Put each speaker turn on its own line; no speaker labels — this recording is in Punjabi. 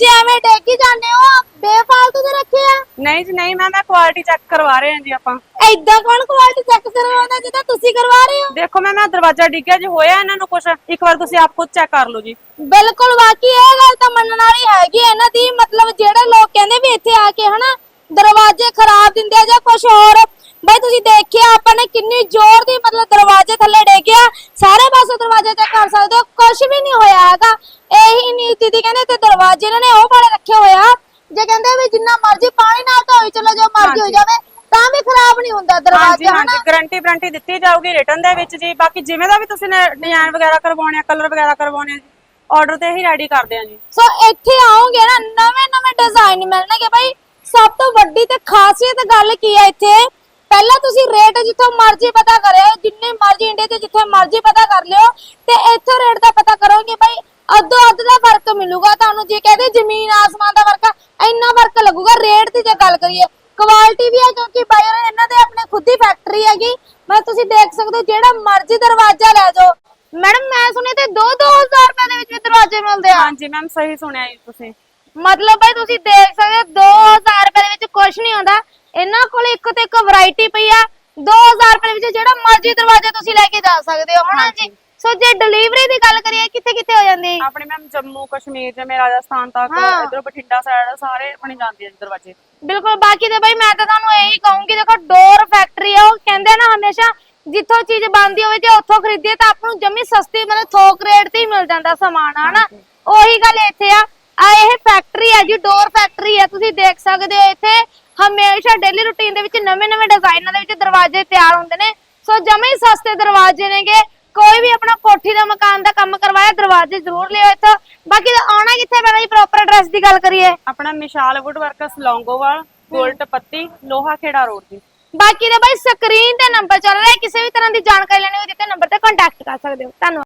ਦਰਵਾਜ਼ੇ ਐਵੇਂ ਡੇਗੀ ਜਾਂਦੇ ਹੋ ਬੇਫਾਲਤੂ ਦੇ ਰੱਖੇ ਆ।
ਨਹੀਂ ਜੀ ਨਹੀਂ ਮੈਮ ਮੈਂ ਕੁਆਲਿਟੀ ਚੈੱਕ ਕਰਵਾ ਰਹੇ ਹਾਂ ਜੀ ਆਪਾਂ।
ਐਦਾਂ ਕੌਣ ਕੁਆਲਿਟੀ ਚੈੱਕ ਕਰਵਾਉਂਦਾ ਜਿੱਦਾਂ ਤੁਸੀਂ ਕਰਵਾ ਰਹੇ ਹੋ?
ਦੇਖੋ ਮੈਮ ਇਹ ਦਰਵਾਜ਼ਾ ਡਿੱਗਿਆ ਜੇ ਹੋਇਆ ਇਹਨਾਂ ਨੂੰ ਕੁਝ ਇੱਕ ਵਾਰ ਤੁਸੀਂ ਆਪ ਖੁਦ ਚੈੱਕ ਕਰ ਲਓ ਜੀ।
ਬਿਲਕੁਲ ਵਾਕਈ ਇਹ ਗੱਲ ਤਾਂ ਮੰਨਣ ਵਾਲੀ ਹੈਗੀ ਹੈ ਇਹਨਾਂ ਦੀ ਮਤਲਬ ਜਿਹੜੇ ਲੋਕ ਕਹਿੰਦੇ ਵੀ ਇੱਥੇ ਆ ਕੇ ਹਨਾ ਦਰਵਾਜ਼ੇ ਖਰਾਬ ਦਿੰਦੇ ਆ ਜਾਂ ਕੁਝ ਹੋਰ। ਬਈ ਤੁਸੀਂ ਦੇਖਿਆ ਆਪਾਂ ਨੇ ਕਿੰਨੀ ਜ਼ੋਰ ਦੀ ਮਤਲਬ ਕਰ ਸਕਦੇ ਹੋ। ਕੁਝ ਵੀ ਨਹੀਂ ਹੋਇਆ ਹੈਗਾ। ਇਹੀ ਨੀਤੀ ਦੀ ਕਹਿੰਦੇ ਤੇ ਦਰਵਾਜ਼ੇ ਇਹਨਾਂ ਨੇ ਉਹ ਵਾਲੇ ਰੱਖੇ ਹੋਇਆ ਜੇ ਕਹਿੰਦੇ ਵੀ ਜਿੰਨਾ ਮਰਜ਼ੀ ਪਾਣੀ ਨਾਲ ਧੋਈ ਚਲੋ ਜੋ ਮਰਜ਼ੀ ਹੋ
ਹਾਂਜੀ।
ਜਾਵੇ ਤਾਂ ਵੀ ਖਰਾਬ ਨਹੀਂ ਹੁੰਦਾ
ਹਾਂਜੀ
ਦਰਵਾਜ਼ਾ
ਹਾਂਜੀ
ਹਨਾ?
ਗਾਰੰਟੀ ਵਾਰੰਟੀ ਦਿੱਤੀ ਜਾਊਗੀ ਰਿਟਰਨ ਦੇ ਵਿੱਚ ਜੀ। ਬਾਕੀ ਜਿਵੇਂ ਦਾ ਵੀ ਤੁਸੀਂ ਨੇ ਡਿਜ਼ਾਈਨ ਵਗੈਰਾ ਕਰਵਾਉਣੇ ਆ ਕਲਰ ਵਗੈਰਾ ਕਰਵਾਉਣੇ ਆ ਜੀ ਆਰਡਰ ਤੇ ਹੀ ਰੈਡੀ ਕਰਦੇ ਆ ਜੀ।
ਸੋ ਇੱਥੇ ਆਓਗੇ ਨਾ ਨਵੇਂ ਨਵੇਂ ਡਿਜ਼ਾਈਨ ਮਿਲਣਗੇ ਭਾਈ ਸਭ ਤੋਂ ਵੱਡੀ ਤੇ ਖਾਸੀਅਤ ਗੱਲ ਕੀ ਹੈ ਇੱਥੇ? ਪਹਿਲਾਂ ਤੁਸੀਂ ਰੇਟ ਜਿੱਥੋਂ ਮਰਜ਼ੀ ਪਤਾ ਕਰਿਓ ਜਿੰਨੇ ਮਰਜ਼ੀ ਇੰਡੀਆ 'ਚ ਜਿੱਥੇ ਮਰਜ਼ੀ ਪਤਾ ਕਰ ਲਿਓ ਤੇ ਇੱਥੋਂ ਰੇਟ ਦਾ ਪਤਾ ਕਰੋਗੇ ਭਾਈ ਅੱਧੋ ਅੱਧ ਦਾ ਫ਼ਰਕ ਮਿਲੂਗਾ ਤੁਹਾਨੂੰ ਜੇ ਕਹਦੇ ਜ਼ਮੀਨ ਆਸਮਾਨ ਦਾ ਫ਼ਰਕ ਇੰਨਾ ਫ਼ਰਕ ਲੱਗੂਗਾ। ਰੇਟ ਦੀ ਜੇ ਗੱਲ ਕਰੀਏ ਕੁਆਲਿਟੀ ਵੀ ਹੈ ਕਿਉਂਕਿ ਹੋਰਾਂ ਇਹਨਾਂ ਦੇ ਆਪਣੇ ਖੁਦ ਫੈਕਟਰੀ ਹੈਗੀ। ਮੈਂ ਤੁਸੀਂ ਦੇਖ ਸਕਦੇ ਹੋ ਜਿਹੜਾ ਮਰਜ਼ੀ ਦਰਵਾਜ਼ਾ ਲੈ ਜਾਓ। ਮੈਡਮ ਮੈਂ ਸੁਣਿਆ ਤੇ 2-2000 ਰੁਪਏ ਦੇ ਵਿੱਚ ਵੀ ਦਰਵਾਜ਼ੇ ਮਿਲਦੇ ਆ।
ਹਾਂਜੀ ਮੈਮ ਸਹੀ ਸੁਣਿਆ ਜੀ ਤੁਸੀਂ।
ਮਤਲਬ ਭਾਈ ਤੁਸੀਂ ਦੇਖ ਸਕਦੇ ਹੋ 2000 ਰੁਪਏ ਦੇ ਵਿੱਚ ਕੁਝ ਨਹੀਂ ਆਉਂਦਾ ਇਹਨਾਂ ਕੋਲ ਇੱਕ ਤੇ ਇੱਕ ਵੈਰਾਈਟੀ ਪਈ ਆ 2000 ਰੁਪਏ ਵਿੱਚ ਜਿਹੜਾ ਮਰਜ਼ੀ ਦਰਵਾਜ਼ਾ ਤੁਸੀਂ ਲੈ ਕੇ ਜਾ ਸਕਦੇ ਹੋ ਹਨਾ ਜੀ? ਸੋ ਜੇ ਡਿਲੀਵਰੀ ਦੀ ਗੱਲ ਕਰੀਏ ਕਿੱਥੇ ਕਿੱਥੇ ਹੋ ਜਾਂਦੀ? ਹੈ
ਆਪਣੇ ਮੈਮ ਜੰਮੂ ਕਸ਼ਮੀਰ ਜਿਵੇਂ ਰਾਜਸਥਾਨ ਤੱਕ
ਹਾਂ।
ਇਧਰ ਬਠਿੰਡਾ ਸਾਈਡ ਸਾਰੇ ਬਣੀ ਜਾਂਦੇ ਆ ਜੀ ਦਰਵਾਜ਼ੇ।
ਬਿਲਕੁਲ ਬਾਕੀ ਤੇ ਭਾਈ ਮੈਂ ਤਾਂ ਤੁਹਾਨੂੰ ਇਹੀ ਕਹੂੰਗੀ ਦੇਖੋ ਡੋਰ ਫੈਕਟਰੀ ਆ ਉਹ ਕਹਿੰਦੇ ਆ ਨਾ ਹਮੇਸ਼ਾ ਜਿੱਥੋਂ ਚੀਜ਼ ਬਣਦੀ ਹੋਵੇ ਜੇ ਉੱਥੋਂ ਖਰੀਦੀਏ ਤਾਂ ਆਪ ਨੂੰ ਜੰਮੀ ਸਸਤੀ ਮਤਲਬ ਥੋਕ ਰੇਟ ਤੇ ਹੀ ਮਿਲ ਜਾਂਦਾ ਸਮਾਨ ਹਨਾ? ਉਹੀ ਗੱਲ ਇੱਥੇ ਆ। ਆ ਇਹ ਫੈਕਟਰੀ ਹੈ ਜੀ ਡੋਰ ਫੈਕਟਰੀ ਹੈ ਤੁਸੀਂ ਦੇਖ ਸਕਦੇ ਹੋ ਇੱਥੇ। ਹਮੇਸ਼ਾ ਡੇਲੀ ਰੁਟੀਨ ਦੇ ਵਿੱਚ ਨਵੇਂ-ਨਵੇਂ ਡਿਜ਼ਾਈਨਾਂ ਦੇ ਵਿੱਚ ਦਰਵਾਜ਼ੇ ਤਿਆਰ ਹੁੰਦੇ ਨੇ। ਸੋ ਜਮੇ ਹੀ ਸਸਤੇ ਦਰਵਾਜ਼ੇ ਨੇਗੇ। ਕੋਈ ਵੀ ਆਪਣਾ ਕੋਠੀ ਦਾ ਮਕਾਨ ਦਾ ਕੰਮ ਕਰਵਾਇਆ ਦਰਵਾਜ਼ੇ ਜ਼ਰੂਰ ਲਿਓ ਇੱਥੋਂ। ਬਾਕੀ ਤਾਂ ਆਉਣਾ ਕਿੱਥੇ ਪੈਣਾ ਜੀ ਪ੍ਰੋਪਰ ਐਡਰੈਸ ਦੀ ਗੱਲ ਕਰੀਏ?
ਆਪਣਾ ਮਿਸ਼ਾਲ ਵੁੱਡ ਵਰਕਸ ਲੌਂਗੋਵਾਲ ਗੋਲਟ ਪੱਤੀ ਲੋਹਾ ਖੇੜਾ ਰੋਡ ਜੀ।
ਬਾਕੀ ਦੇ ਬਾਈ ਸਕਰੀਨ ਤੇ ਨੰਬਰ ਚੱਲ ਰਿਹਾ। ਕਿਸੇ ਵੀ ਤਰ੍ਹਾਂ ਦੀ ਜਾਣਕਾਰੀ ਲੈਣੀ ਹੋਵੇ ਦਿੱਤੇ ਨੰਬਰ ਤੇ ਕੰਟੈਕਟ ਕਰ ਸਕਦੇ ਹੋ। ਧੰਨਵਾਦ।